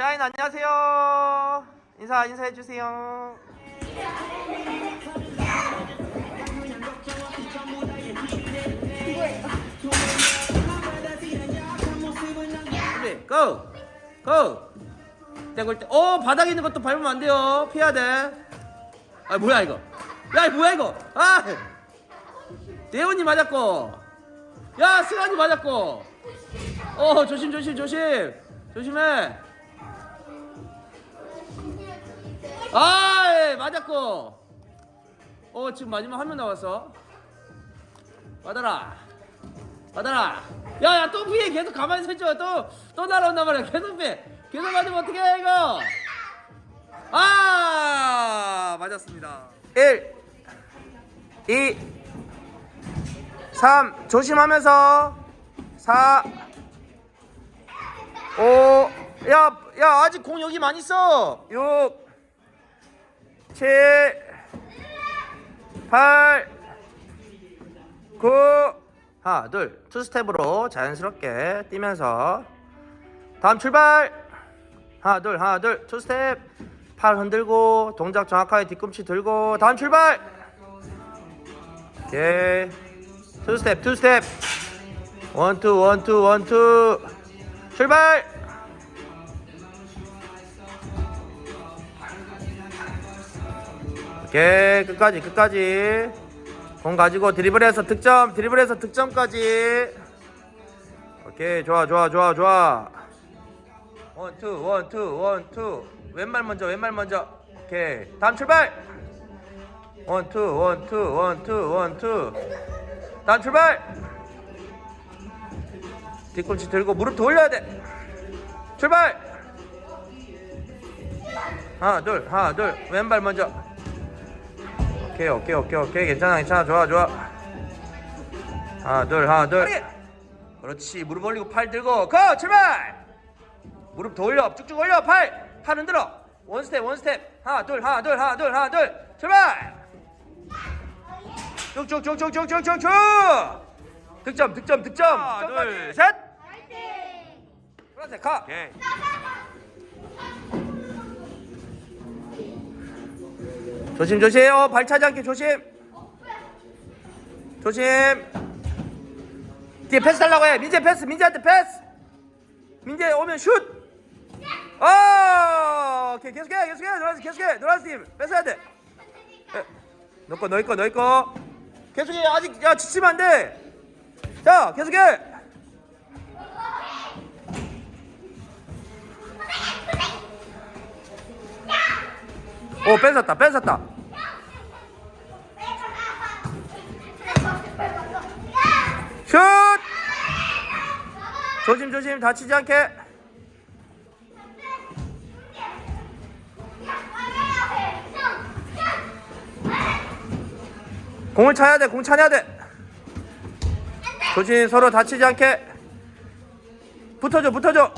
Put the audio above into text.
샤인 안녕하세요. 인사 인사해 주세요. 준비 고! 고! 떼굴 때. 어 바닥에 있는 것도 밟으면 안 돼요. 피해야 돼. 아 뭐야 이거? 야 뭐야 이거? 아! 대훈이 맞았고. 야 승환이 맞았고. 어 조심 조심 조심 조심해. 아 예, 맞았고. 어 지금 마지막 한명 남았어. 받아라. 받아라. 야 야 또 피해 계속 가만히 서 있죠. 또 또 날아온단 말이야. 계속 피해. 계속 맞으면 어떻게 해 이거? 아 맞았습니다. 1 2 3 조심하면서 4 5 야, 야 아직 공 여기 많이 있어 6 7 8 9 하나 둘. 투스텝으로 자연스럽게 뛰면서. 다음 출발. 하나 둘 하나 둘. 투스텝. 팔 흔들고 동작 정확하게 뒤꿈치 들고. 다음 출발. 오케이. 투스텝 투스텝. 원투 원투 원투. 출발 오케이 끝까지 끝까지. 공 가지고 드리블해서 득점 드리블해서 득점까지. 오케이 좋아 좋아 좋아 좋아. 원투 원투 원투. 왼발 먼저 왼발 먼저. 오케이 다음 출발. 원투 원투 원투 원투. 다음 출발. 뒤꿈치 들고 무릎 돌려야 돼. 출발. 하나 둘 하나 둘. 왼발 먼저 오케이 오케이 오케이 오케이. 괜찮아 괜찮아. 좋아 좋아. 하나 둘 하나 둘. 그렇지. 무릎 올리고 팔 들고. 고! 출발! 무릎 더 올려. 쭉쭉 올려. 팔. 팔 흔들어. 원 스텝 원 스텝. 하나 둘 하나 둘 하나 둘 하나 둘. 출발! 쭉쭉쭉쭉쭉쭉쭉쭉! 득점 득점 득점. 하나 둘셋! 그렇지 가! 오케이. 조심 조심. 어, 발 차지 않게 조심. 조심. 뒤에 패스 달라고 해. 민재 패스 민재한테 패스. 민재 오면 슛. 어, 오케이 계속해 계속해. 노란색 계속해. 노란색 팀 뺏어야 돼. 에, 너거 너희 거 너희 거. 계속해. 아직 야 지치면 안 돼 자 계속해 오 뺏었다 뺏었다 슛 조심 조심 다치지 않게 공을 차야 돼, 공 차야 돼. 조심, 서로 다치지 않게. 붙어줘, 붙어줘.